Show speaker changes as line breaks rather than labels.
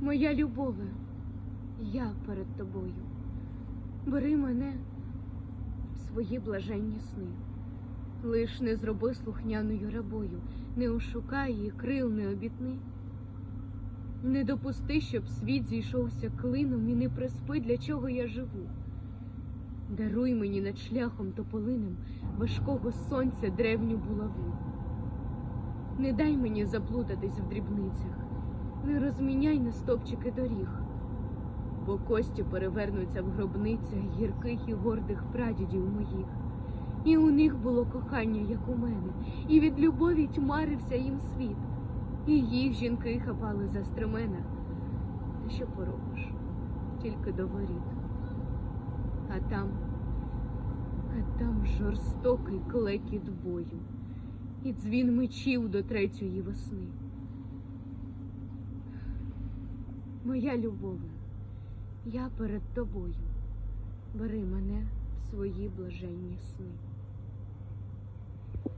Моя любове, я перед тобою. Бери мене в свої блаженні сни. Лиш не зроби слухняною рабою, не ошукай і крил не обітни. Не допусти, щоб світ зійшовся клином і не приспи, для чого я живу. Даруй мені над шляхом тополиним важкого сонця древню булаву. Не дай мені заплутатись в дрібницях, не розміняй на стовпчики доріг, бо кості перевернуться в гробницях гірких і гордих прадідів моїх. І у них було кохання, як у мене, і від любові тьмарився їм світ, і їх жінки хапали за стремена. Та що поробиш? Тільки до воріт. А там, а там жорстокий клекіт бою і дзвін мечів до третьої весни. Моя любове, я перед тобою. Бери мене в свої блаженні сни.